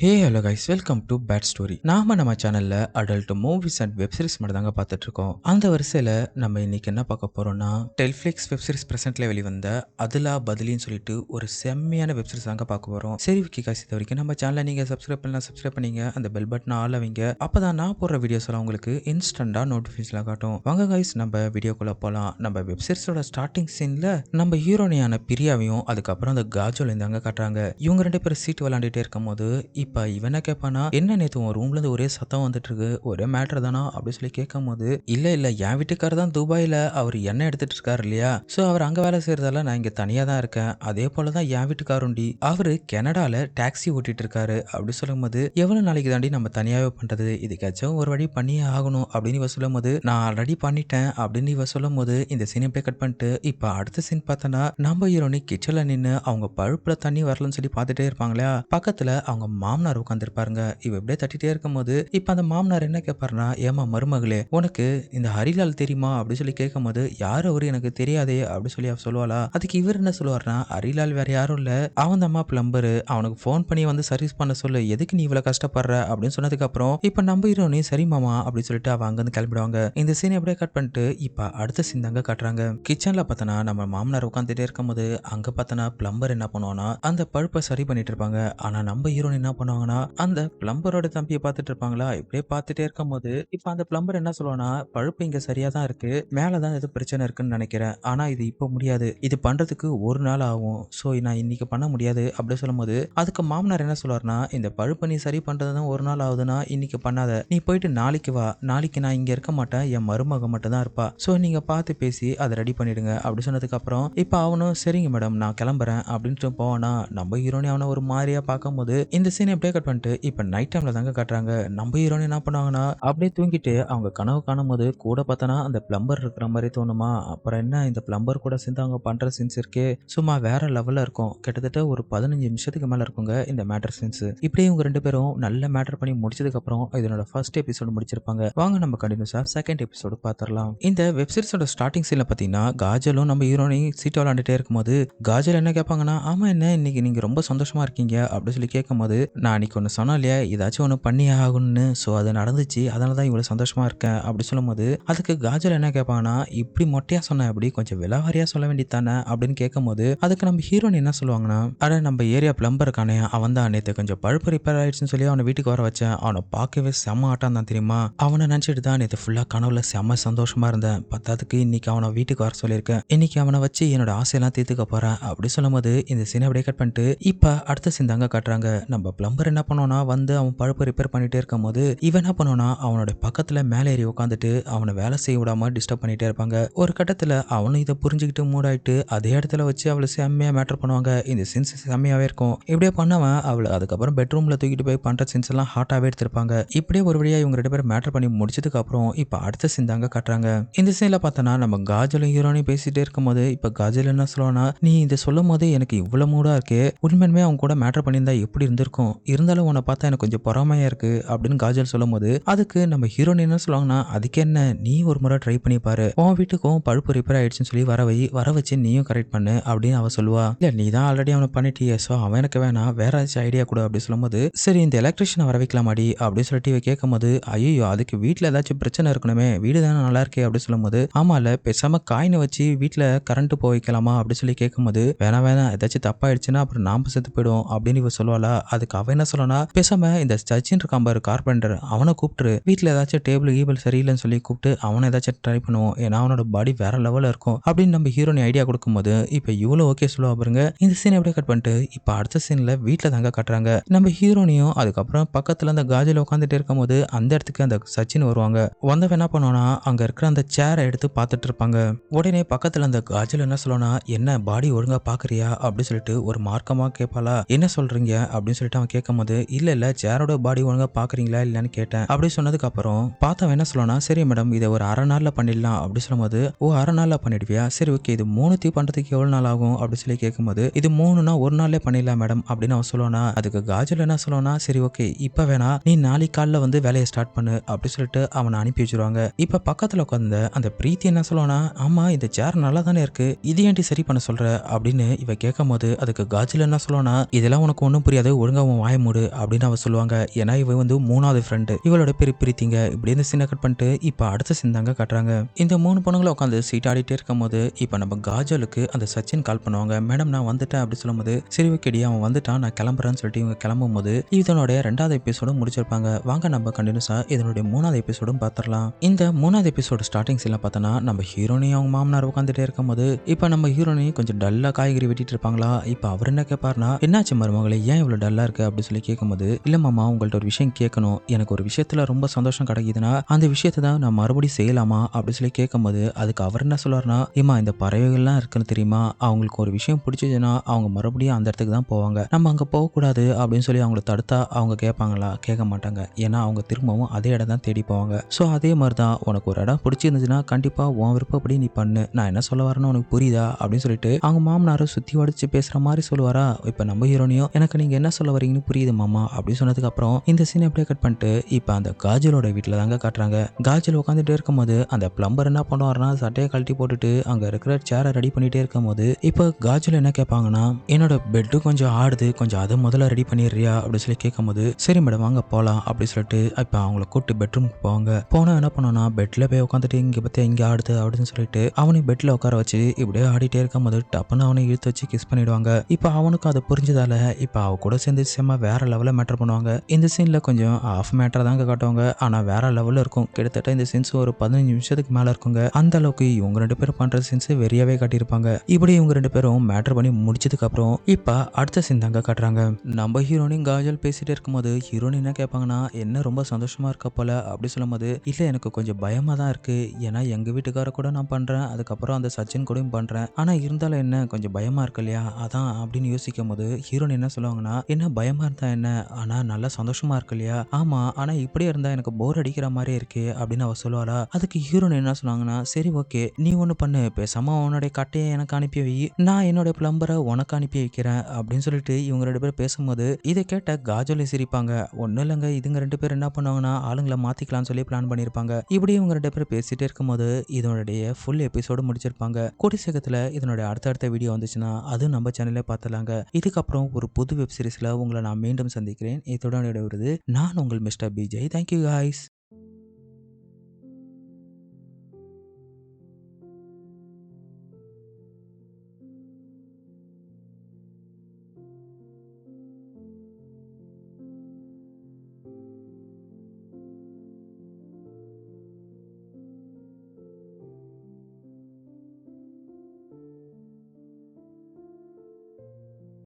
Hey hello guys welcome to bad story நாம நம்ம சேனல்ல அடல்ட் மூவிஸ் அண்ட் வெப்சீரிஸ் மட்டும் தாங்க பார்த்துட்டு இருக்கோம் அந்த வரிசையில நம்ம இன்னைக்கு என்ன பார்க்க போறோம்னா டெல்ஃபிளிக்ஸ் வெப்சீரிஸ் பிரசன்ட்ல வெளிவந்த அதுலா பதிலின்னு சொல்லிட்டு ஒரு செம்மையான வெப்சீரிஸ் தாங்க பார்க்க போறோம். சரி விக்கி காசு இது வரைக்கும் நம்ம சேனலை நீங்க சப்ஸ்கிரைப் பண்ணலாம் சப்ஸ்கிரைப் பண்ணீங்க அந்த பெல் பட்டன் ஆள் வைங்க அப்பதான் நான் போடுற வீடியோஸ் எல்லாம் உங்களுக்கு இன்ஸ்டண்டா நோட்டிபிகேஷன் காட்டும். வாங்க கைஸ் நம்ம வீடியோக்குள்ள போலாம். நம்ம வெப்சீரிஸோட ஸ்டார்டிங் சீன்ல நம்ம ஹீரோனியான பிரியாவையும் அதுக்கப்புறம் அந்த காஜோல இருந்தாங்க காட்டுறாங்க. இவங்க ரெண்டு பேரும் சீட் விளையாண்டுட்டே இருக்கும் போது இப்போ இவனை கேட்பானா என்ன நேத்து உன் ரூம்ல இருந்து ஒரே சத்தம் வந்துட்டு இருக்கு ஒரே மேட்டர் தானா? அப்படின்னு சொல்லி கேட்கும் போது இல்ல இல்ல என் வீட்டுக்காரர் தான் துபாயில. அவர் எண்ணெய் எடுத்துட்டு இருக்காரு இல்லையா? சோ அவர் அங்க வேலை செய்யறதால நான் இங்க தனியா தான் இருக்கேன். அதே போலதான் என் வீட்டுக்காருண்டி அவரு கனடால டாக்ஸி ஓட்டிட்டு இருக்காரு. அப்படின்னு சொல்லும் போது எவ்வளவு நாளைக்கு தாண்டி நம்ம தனியாவே பண்றது? இதுக்காச்சும் ஒரு வழி பண்ணியே ஆகணும். அப்படின்னு இவ சொல்லும் போது நான் ஆல்ரெடி பண்ணிட்டேன். அப்படின்னு இவ சொல்லும் போது இந்த சீனை அப்படியே கட் பண்ணிட்டு இப்ப அடுத்த சீன் பார்த்தோன்னா நம்ம ஹீரோனி கிச்சன்ல நின்று அவங்க பழுப்புல தண்ணி வரலன்னு சொல்லி பார்த்துட்டே இருப்பாங்களா? பக்கத்துல அவங்க மாமனார் உட்காந்துருப்பாருங்க இவ இப்படியே தட்டிட்டே இருக்கும்போது இப்ப அந்த மாமனார் என்ன கேட்பாருன்னா ஏமா மருமகளே உனக்கு இந்த ஹரிலால் தெரியுமா? அப்படின்னு சொல்லி கேட்கும்போது யார் அவரு எனக்கு தெரியாதே அப்படின்னு சொல்லி அவ சொல்லுவாளா. அதுக்கு இவர் என்ன சொல்லுவாருன்னா ஹரிலால் வேற யாரும் இல்ல. அவன் அம்மா பிளம்பரு அவனுக்கு ஃபோன் பண்ணி வந்து சர்வீஸ் பண்ண சொல்லு. எதுக்கு நீ இவ்வளவு கஷ்டப்படுற? அப்படின்னு சொன்னதுக்கு அப்புறம் இப்ப நம்ம ஹீரோனி சரி மாமா அப்படின்னு சொல்லிட்டு அவ அங்கிருந்து கிளம்பிடுவாங்க. இந்த சீனை அப்படியே கட் பண்ணிட்டு இப்ப அடுத்த சீன் தாங்க காட்டுறாங்க. கிச்சன்ல பார்த்தனா நம்ம மாமனார் உட்காந்துட்டே இருக்கும்போது அங்க பார்த்தனா பிளம்பர் என்ன பண்ணுவானா அந்த பழுப்பை சரி பண்ணிட்டு இருப்பாங்க. ஆனா நம்ம ஹீரோன் என்ன பண்ணுவாங்கன்னா அந்த பிளம்பரோட தம்பியை பார்த்துட்டு இருப்பாங்களா? இப்படியே பார்த்துட்டே இருக்கும் போது இப்போ அந்த பிளம்பர் என்ன சொல்லுவானா பழுப்பு இங்க சரியா தான் இருக்கு. மேலதான் எதுவும் பிரச்சனை இருக்குன்னு நினைக்கிறேன். ஆனா இது இப்போ முடியாது. இது பண்றதுக்கு ஒரு நாள் ஆகும். ஸோ நான் இன்னைக்கு பண்ண முடியாது. அப்படி சொல்லும்போது அதுக்கு மாமனார் என்ன சொல்லுவாருன்னா இந்த பழுப்பை நீ சரி பண்றது தான் ஒரு நாள் ஆகுதுன்னா இன்னைக்கு பண்ணாத. நீ போயிட்டு நாளைக்கு வா. நாளைக்கு நான் இங்க இருக்க மாட்டேன். என் மருமக மட்டும் தான் இருப்பா. ஸோ நீங்க பார்த்து பேசி அதை ரெடி பண்ணிடுங்க. அப்படி சொன்னதுக்கு அப்புறம் இப்போ அவனும் சரிங்க மேடம். நான் கிளம்புறேன். அப்படின்ட்டு போவானா நம்ம ஹீரோனி அவனை ஒரு மாதிரியா பார்க்கும்போது இந்த சீனை அப்படியே கட் பண்ணிட்டு இப்போ நைட் டைம்ல தாங்க கட்டுறாங்க. நம்ம ஹீரோனி என்ன பண்ணுவாங்கன்னா அப்படியே தூங்கிட்டு அவங்க கனவு காணும் போது கூட பார்த்தனா அந்த பிளம்பர் இருக்கிற மாதிரி தோணுமா? அப்புறம் என்ன இந்த பிளம்பர் கூட சேர்ந்து அவங்க பண்ற சீன்ஸ் இருக்கே. சும்மா வேற லெவல்ல இருக்கும். கிட்டத்தட்ட ஒரு பதினஞ்சு நிமிஷத்துக்கு மேல இருக்குங்க இந்த மேட்டர் சீன்ஸ் இப்படியே இவங்க ரெண்டு பேரும் நல்ல மேட்டர் பண்ணி முடிச்சதுக்கு அப்புறம் இதனோட ஃபர்ஸ்ட் எபிசோடு முடிச்சிருப்பாங்க. வாங்க நம்ம கண்டினியூஸா செகண்ட் எபிசோடு பார்த்துடலாம் இந்த வெப்சீரிஸோட ஸ்டார்டிங் சீன்ல பாத்தீங்கன்னா காஜலும் நம்ம ஹீரோனி சீட் விளாண்டுட்டே இருக்கும்போது காஜல் என்ன கேட்பாங்கன்னா ஆமா என்ன இன்னைக்கு நீங்க ரொம்ப சந்தோஷமா இருக்கீங்க அப்படின்னு சொல்லி கேட்கும்போது நான் அன்னைக்கு ஒன்று சொன்னேன் இல்லையா? ஏதாச்சும் ஒன்று பண்ணி ஆகணும்னு. ஸோ அது நடந்துச்சு. அதனால தான் இவ்வளோ சந்தோஷமாக இருக்கேன் அப்படி சொல்லும்போது அதுக்கு காஜல் என்ன கேட்பாங்கன்னா இப்படி மொட்டையாக சொன்ன அப்படி கொஞ்சம் விலவாரியாக சொல்ல வேண்டியது தானே அப்படின்னு கேட்கும்போது அதுக்கு நம்ம ஹீரோயின் என்ன சொல்லுவாங்கன்னா அட நம்ம ஏரியா பிளம்பர் இருக்கானே. அவன் தான் நேற்று கொஞ்சம் பழுப்பு ரிப்பேர் ஆயிடுச்சுன்னு சொல்லி அவனை வீட்டுக்கு வர வச்சேன். அவனை பார்க்கவே செம்ம ஆட்டம் தான் தெரியுமா? அவனை நினச்சிட்டு தான் நேற்று ஃபுல்லாக கனவுல செம்ம சந்தோஷமாக இருந்தேன். பத்தாதுக்கு இன்னைக்கு அவனை வீட்டுக்கு வர சொல்லியிருக்கேன். இன்னைக்கு அவனை வச்சு என்னோட ஆசையெல்லாம் தீர்த்துக்க போகிறேன் அப்படி சொல்லும்போது இந்த சீனை அப்படியே கட் பண்ணிட்டு இப்போ அடுத்த சீன் தாங்க காட்டுறாங்க. நம்ம பிளம்பர் என்ன பண்ணுவானா வந்து அவன் பழுப்பு ரிப்பேர் பண்ணிட்டே இருக்கும் போது இவன் என்ன பண்ணுவானா அவனோட பக்கத்துல மேலே ஏறி உட்காந்துட்டு அவனை வேலை செய்ய விடாம டிஸ்டர்ப் பண்ணிட்டே இருப்பாங்க. ஒரு கட்டத்துல அவனும் இதை புரிஞ்சுக்கிட்டு மூடாயிட்டு அதே இடத்துல வச்சு அவளை செம்மையா மேட்டர் பண்ணுவாங்க. இந்த சீன்ஸ் செம்மையாவே இருக்கும். இப்படியே பண்ணவன் அவளை அதுக்கப்புறம் பெட்ரூம்ல தூக்கிட்டு போய் பண்ற சீன்ஸ் எல்லாம் ஹாட்டாவே எடுத்திருப்பாங்க. இப்படியே ஒரு வழியா இவங்க ரெண்டு பேரும் மேட்டர் பண்ணி முடிச்சதுக்கு அப்புறம் இப்ப அடுத்த சீன் தாங்க காட்டுறாங்க. இந்த சீன்ல பார்த்தோன்னா நம்ம காஜலும் ஹீரோனையும் பேசிட்டே இருக்கும்போது இப்ப காஜல் என்ன சொல்லுவானா நீ இதை சொல்லும் போது எனக்கு இவ்வளவு மூடா இருக்கே. உண்மையுமே அவங்க கூட மேட்டர் பண்ணியிருந்தா எப்படி இருந்திருக்கும்? இருந்தாலும் உன்னை பார்த்தா எனக்கு கொஞ்சம் பொறாமையா இருக்கு அப்படின்னு காஜல் சொல்லும் போது அதுக்கு நம்ம ஹீரோயின் என்ன சொல்லுவாங்கன்னா அதுக்கு என்ன? நீ ஒரு முறை ட்ரை பண்ணி பாரு. உன் வீட்டுக்கும் பழுப்பு ரிப்பேர் ஆயிடுச்சுன்னு சொல்லி வர வை வர வச்சு நீயும் கரெக்ட் பண்ணு அப்படின்னு அவ சொல்லுவா. இல்ல நீ தான் ஆல்ரெடி அவனை பண்ணிட்டியே ஸோ அவன் எனக்கு வேணாம். வேற ஏதாச்சும் ஐடியா கொடு அப்படின்னு சொல்லும்போது சரி இந்த எலக்ட்ரிஷியனை வர வைக்கலாமாடி? அப்படின்னு சொல்லிட்டு இவ கேட்கும் போது ஐயோ அதுக்கு வீட்டில் ஏதாச்சும் பிரச்சனை இருக்கணுமே. வீடு தானே நல்லா இருக்கே அப்படின்னு சொல்லும்போது ஆமால பேசாம காயினை வச்சு வீட்டில் கரண்ட் போக வைக்கலாமா? அப்படின்னு சொல்லி கேட்கும்போது வேணாம் வேணாம். ஏதாச்சும் தப்பாயிடுச்சுன்னா அப்புறம் நாம செத்து போயிடும் அப்படின்னு இவ சொல்லுவாளா. அதுக்கு அவ என்ன சொல்லனா பேசாம இந்த சச்சின் இருக்கான் பாரு கார்பெண்டர் அவனை கூப்பிட்டுரு. வீட்டில் ஏதாச்சும் டேபிள் கீபிள் சரியில்லைன்னு சொல்லி கூப்பிட்டு அவனை ஏதாச்சும் ட்ரை பண்ணுவோம். ஏன்னா அவனோட பாடி வேற லெவலில் இருக்கும். அப்படின்னு நம்ம ஹீரோனி ஐடியா கொடுக்கும்போது இப்போ இவ்வளோ ஓகே சொல்லுவா பாருங்க. இந்த சீன் எப்படியே கட் பண்ணிட்டு இப்போ அடுத்த சீனில் வீட்டில் தாங்க கட்டுறாங்க. நம்ம ஹீரோனியும் அதுக்கப்புறம் பக்கத்தில் அந்த காஜில் உட்காந்துட்டு இருக்கும்போது அந்த இடத்துக்கு அந்த சச்சின் வருவாங்க. வந்தவன் என்ன பண்ணுவானா அங்கே இருக்கிற அந்த சேரை எடுத்து பார்த்துட்டு இருப்பாங்க. உடனே பக்கத்தில் அந்த காஜில் என்ன சொல்லுவானா என்ன பாடி ஒழுங்கா பார்க்குறியா அப்படின்னு சொல்லிட்டு ஒரு மார்க்கமாக கேட்பாளா என்ன சொல்றீங்க? அப்படின்னு சொல்லிட்டு அவன் கேட்கும்போது இல்ல இல்ல சேரோட பாடி ஒழுங்கா பாக்குறீங்களா இல்லைன்னு கேட்டேன். அப்படி சொன்னதுக்கு அப்புறம் பார்த்தவன் என்ன சொல்லனா சரி மேடம் இதை ஒரு அரை நாள்ல பண்ணிடலாம். அப்படி சொல்லும்போது ஓ அரை நாள்ல பண்ணிடுவியா? சரி ஓகே இது மூணுத்தி பண்றதுக்கு எவ்வளவு நாள் ஆகும்? அப்படி சொல்லி கேட்கும்போது இது மூணுனா ஒரு நாள்ல பண்ணிடலாம் மேடம் அப்படின்னு அவன் சொல்லுவானா அதுக்கு காஜல் என்ன சொல்லுவானா சரி ஓகே இப்ப வேணா நீ நாளைக்கு காலைல வந்து வேலையை ஸ்டார்ட் பண்ணு. அப்படி சொல்லிட்டு அவனை அனுப்பி வச்சிருவாங்க. இப்ப பக்கத்துல உட்காந்த அந்த பிரீத்தி என்ன சொல்லுவானா ஆமா இந்த சேர் நல்லா தானே இருக்கு இது ஏன்டி சரி பண்ண சொல்ற? அப்படின்னு இவ கேட்கும் போது அதுக்கு காஜில் என்ன சொல்லுவானா இதெல்லாம் உனக்கு ஒன்றும் புரியாது ஒழுங்கா உன் வாய மூடு அப்படின்னு அவள் சொல்லுவாங்க. ஏன்னா இவ வந்து மூணாவது ஃப்ரெண்டு இவளோட பேர் பிரித்திங்க. இப்படி இந்த சீனை கட் பண்ணிட்டு இப்போ அடுத்த சீன் தாங்க காட்டுறாங்க. இந்த மூணு பொண்ணுங்களை உட்காந்து சீட் ஆடிட்டே இருக்கும் போது இப்போ நம்ம காஜலுக்கு அந்த சச்சின் கால் பண்ணுவாங்க. மேடம் நான் வந்துட்டேன் அப்படி சொல்லும்போது சரி ஓகேடி அவன் வந்துட்டான். நான் கிளம்புறேன்னு சொல்லிட்டு இவங்க கிளம்பும் போது இதனுடைய ரெண்டாவது எபிசோடும் முடிச்சிருப்பாங்க. வாங்க நம்ம கண்டினியூஸா இதனுடைய மூணாவது எபிசோடும் பார்த்துடலாம் இந்த மூணாவது எபிசோடு ஸ்டார்டிங் சீன்ல பார்த்தோன்னா நம்ம ஹீரோனி அவங்க மாமனார் உட்காந்துட்டே இருக்கும் போது இப்போ நம்ம ஹீரோனி கொஞ்சம் டல்லா காய்கறி வெட்டிட்டு இருப்பாங்களா? இப்போ அவர் என்ன கேட்பாருனா என்னாச்சு மருமகளை? ஏன் இவ்வளோ டல்லா இருக்கு? அப்படின்னு சொல்லி கேட்கும்போது இல்ல மாமா உங்கள்ட்ட ஒரு விஷயம் கேட்கணும். எனக்கு ஒரு விஷயத்துல ரொம்ப சந்தோஷம் கிடைக்குதுன்னா அந்த விஷயத்தை தான் நான் மறுபடியும் செய்யலாமா? அப்படின்னு சொல்லி கேட்கும்போது அதுக்கு அவர் என்ன சொல்றாருன்னா ஏமா இந்த பறவைகள்லாம் இருக்குன்னு தெரியுமா? அவங்களுக்கு ஒரு விஷயம் பிடிச்சதுன்னா அவங்க மறுபடியும் அந்த இடத்துக்கு தான் போவாங்க. நம்ம அங்க போகக்கூடாது அப்படின்னு சொல்லி அவங்கள தடுத்தா அவங்க கேட்பாங்களா? கேட்க மாட்டாங்க. ஏன்னா அவங்க திரும்பவும் அதே இடம் தான் தேடி போவாங்க. ஸோ அதே மாதிரி தான் உனக்கு ஒரு இடம் பிடிச்சிருந்துச்சுன்னா கண்டிப்பா உன் விருப்பப்படி நீ பண்ணு. நான் என்ன சொல்ல வரேன்னு உனக்கு புரியுதா? அப்படின்னு சொல்லிட்டு அவங்க மாமனாரும் சுத்தி வடிச்சு பேசுற மாதிரி சொல்லுவாரா? இப்போ நம்ம ஹீரோனியும் எனக்கு நீங்க என்ன சொல்ல வரீங்கன்னு புரியுது மாமா அப்படின்னு சொன்னதுக்கு அப்புறம் இந்த சீன் அப்படியே கட் பண்ணிட்டு இப்போ அந்த காஜலோட வீட்டில் தாங்க காட்டுறாங்க. காஜல் உட்காந்துட்டே இருக்கும்போது அந்த பிளம்பர் என்ன பண்ணுவாருன்னா சட்டையை கழட்டி போட்டுட்டு அங்க இருக்கிற சேரை ரெடி பண்ணிட்டே இருக்கும்போது இப்போ காஜல் என்ன கேட்பாங்கன்னா என்னோட பெட்டு கொஞ்சம் ஆடுது கொஞ்சம் அதை முதல்ல ரெடி பண்ணிடுறியா? அப்படின்னு சொல்லி கேட்கும்போது சரி மேடம் வாங்க போகலாம் அப்படின்னு சொல்லிட்டு இப்போ அவங்கள கூட்டு பெட்ரூமுக்கு போவாங்க. போனா என்ன பண்ணோம்னா பெட்ல போய் உட்காந்துட்டு இங்க பத்தி இங்க ஆடுது அப்படின்னு சொல்லிட்டு அவனை பெட்ல உட்கார வச்சு இப்படியே ஆடிட்டே இருக்கும்போது டப்புன்னு அவனை இழுத்து வச்சு கிஸ் பண்ணிடுவாங்க. இப்போ அவனுக்கு அது புரிஞ்சதால இப்போ அவ கூட சேர்ந்து செம்ம வேற லெவலில் மேட்டர் பண்ணுவாங்க. இந்த சீனில் கொஞ்சம் ஆஃப் மேட்டர் தாங்க காட்டுவாங்க. ஆனால் வேற லெவலில் இருக்கும். கிட்டத்தட்ட இந்த சீன்ஸ் ஒரு பதினஞ்சு நிமிஷத்துக்கு மேலே இருக்குங்க. அந்த அளவுக்கு இவங்க ரெண்டு பேரும் பண்ணுற சீன்ஸ் வெறியாவே காட்டியிருப்பாங்க. இப்படி இவங்க ரெண்டு பேரும் மேட்டர் பண்ணி முடிச்சதுக்கு அப்புறம் இப்போ அடுத்த சீன் தாங்க காட்டுறாங்க. நம்ம ஹீரோனின் காஜல் பேசிட்டே இருக்கும்போது ஹீரோயின் என்ன கேட்பாங்கன்னா என்ன ரொம்ப சந்தோஷமா இருக்க போல? அப்படி சொல்லும்போது இல்லை எனக்கு கொஞ்சம் பயமாக தான் இருக்கு. ஏன்னா எங்க வீட்டுக்கார கூட நான் பண்றேன். அதுக்கப்புறம் அந்த சச்சின் கூடயும் பண்றேன். ஆனால் இருந்தாலும் என்ன கொஞ்சம் பயமா இருக்கு இல்லையா? அதான் அப்படின்னு யோசிக்கும் போது ஹீரோன் என்ன சொல்லுவாங்கன்னா என்ன பயமா இருந்தா என்ன? ஆனா நல்லா சந்தோஷமா இருக்கு இல்லையா? ஆமா ஆனா இப்படியே இருந்தா எனக்கு போர் அடிக்கிற மாதிரி இருக்கு அப்படின்னு அவ சொல்லுவாளா. அதுக்கு ஹீரோன் என்ன சொன்னாங்கன்னா சரி ஓகே நீ ஒன்று பண்ணு. பேசாம உன்னுடைய கட்டையை எனக்கு அனுப்பி வை. நான் என்னுடைய பிளம்பரை உனக்கு அனுப்பி வைக்கிறேன். அப்படின்னு சொல்லிட்டு இவங்க ரெண்டு பேரும் பேசும்போது இதை கேட்ட காஜோலி சிரிப்பாங்க. ஒன்றும் இல்லைங்க. இதுங்க ரெண்டு பேர் என்ன பண்ணுவாங்கன்னா ஆளுங்களை மாத்திக்கலாம்னு சொல்லி பிளான் பண்ணியிருப்பாங்க. இப்படி இவங்க ரெண்டு பேரும் பேசிட்டே இருக்கும்போது இதனுடைய ஃபுல் எபிசோடு முடிச்சிருப்பாங்க. கூடி சீக்கிரத்தில் இதனுடைய அடுத்தடுத்த வீடியோ வந்துச்சுன்னா அது நம்ம சேனல்லே பார்த்துலாங்க இதுக்கப்புறம் ஒரு புது வெப் சீரிஸில் உங்களை நான் மீண்டும் சந்திக்கிறேன். இத்துடன் விடுவது நான் உங்கள் மிஸ்டர் பிஜே. Thank you guys